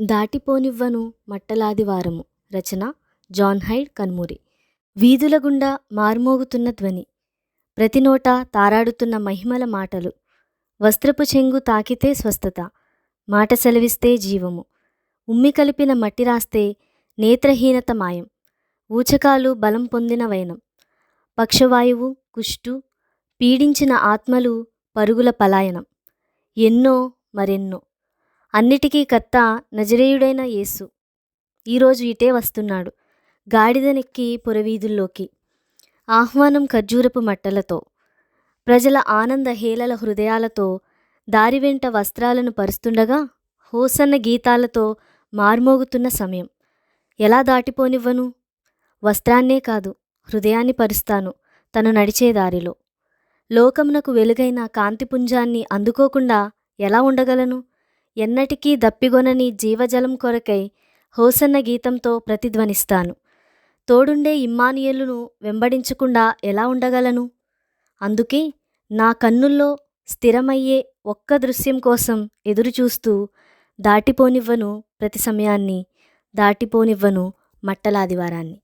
దాటిపోనివ్వను మట్టలాదివారము. రచన John hide Kanmuri. వీధుల గుండా మార్మోగుతున్న ధ్వని. ప్రతి నోట తారాడుతున్న మహిమల మాటలు. వస్త్రపు చెంగు తాకితే స్వస్థత. మాట సెలవిస్తే జీవము. ఉమ్మి కలిపిన మట్టి రాస్తే నేత్రహీనత మాయం. ఊచకాలు బలం పొందిన వైనం. పక్షవాయువు కుష్టు పీడించిన ఆత్మలు పరుగుల పలాయనం. ఎన్నో మరెన్నో. అన్నిటికీ కర్త నజరేయుడైన యేసు. ఈరోజు ఇటే వస్తున్నాడు. గాడిదనెక్కి పురవీధుల్లోకి. ఆహ్వానం ఖర్జూరపు మట్టలతో. ప్రజల ఆనంద హేళల హృదయాలతో దారి వెంట వస్త్రాలను పరుస్తుండగా హోసన్న గీతాలతో మార్మోగుతున్న సమయం. ఎలా దాటిపోనివ్వను? వస్త్రాన్నే కాదు హృదయాన్ని పరుస్తాను తను నడిచే దారిలో. లోకమునకు వెలుగైన కాంతిపుంజాన్ని అందుకోకుండా ఎలా ఉండగలను? ఎన్నటికీ దప్పిగొనని జీవజలం కొరకై హోసన్న గీతంతో ప్రతిధ్వనిస్తాను. తోడుండే ఇమ్మానియలును వెంబడించకుండా ఎలా ఉండగలను? అందుకే నా కన్నుల్లో స్థిరమయ్యే ఒక్క దృశ్యం కోసం ఎదురుచూస్తూ దాటిపోనివ్వను ప్రతి సమయాన్ని దాటిపోనివ్వను మట్టలాదివారాన్ని